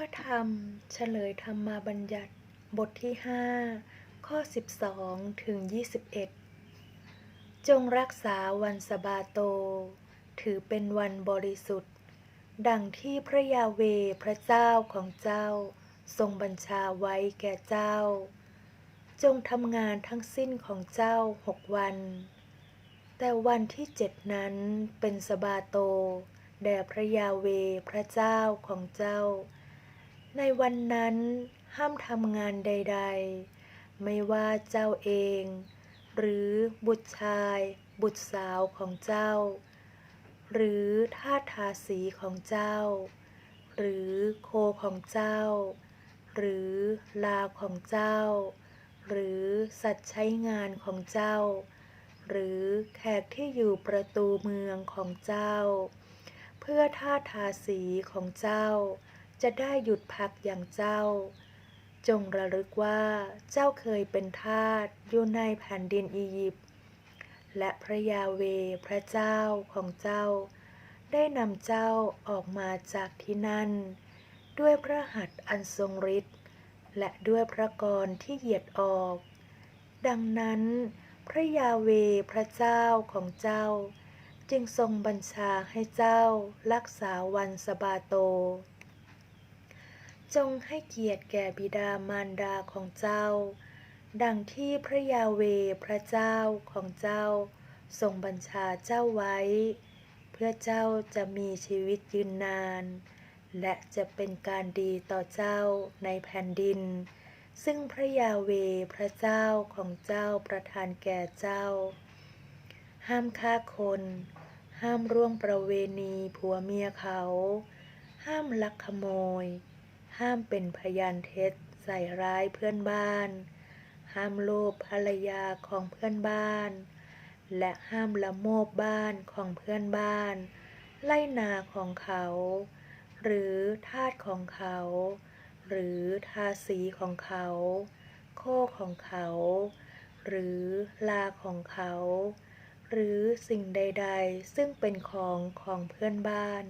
พระธรรมเฉลยธรรมาบัญญัติบทที่ 5 ข้อ 12 ถึง 21 จงรักษาวันสบาโต ถือเป็นวันบริสุทธิ์ ดังที่พระยาเวพระเจ้าของเจ้า ทรงบัญชาไว้แก่เจ้า จงทำงานทั้งสิ้นของเจ้าหกวัน แต่วันที่เจ็ดนั้นเป็นสบาโต แด่พระยาเวพระเจ้าของเจ้า ในวันนั้นห้ามทำงานใด ๆ ไม่ว่าเจ้าเอง หรือบุตรชาย บุตรสาวของเจ้า หรือทาทาสีของเจ้า หรือโคของเจ้า หรือลาของเจ้า หรือสัตว์ใช้งานของเจ้า หรือแขกที่อยู่ประตูเมืองของเจ้า เพื่อทาทาสีของเจ้า จะได้หยุดพักอย่างเจ้า จงระลึกว่าเจ้าเคยเป็นทาสอยู่ในแผ่นดินอียิปต์และพระยาเวพระเจ้าของเจ้า ได้นำเจ้าออกมาจากที่นั่น ด้วยพระหัตถ์อันทรงฤทธิ์และด้วยพระกรที่เหยียดออก ดังนั้น พระยาเวพระเจ้าของเจ้า จึงทรงบัญชาให้เจ้ารักษาวันสบาโต จงให้เกียรติแก่บิดามารดาของเจ้า ดังที่พระยาเวพระเจ้าของเจ้า ทรงบัญชาเจ้าไว้ เพื่อเจ้าจะมีชีวิตยืนนาน และจะเป็นการดีต่อเจ้าในแผ่นดิน ซึ่งพระยาเวพระเจ้าของเจ้าประทานแก่เจ้า ห้ามฆ่าคน ห้ามร่วงประเวณีผัวเมียเขา ห้ามลักขโมย ห้ามเป็นพยานเท็จใส่ร้ายเพื่อนบ้าน ห้ามโลภภรรยาของเพื่อนบ้าน และห้ามละโมบบ้านของเพื่อนบ้าน ไล่นาของเขา หรือทาสของเขา หรือทาสีของเขา โคของเขา หรือลาของเขา หรือสิ่งใด ๆ ซึ่งเป็นของของเพื่อนบ้าน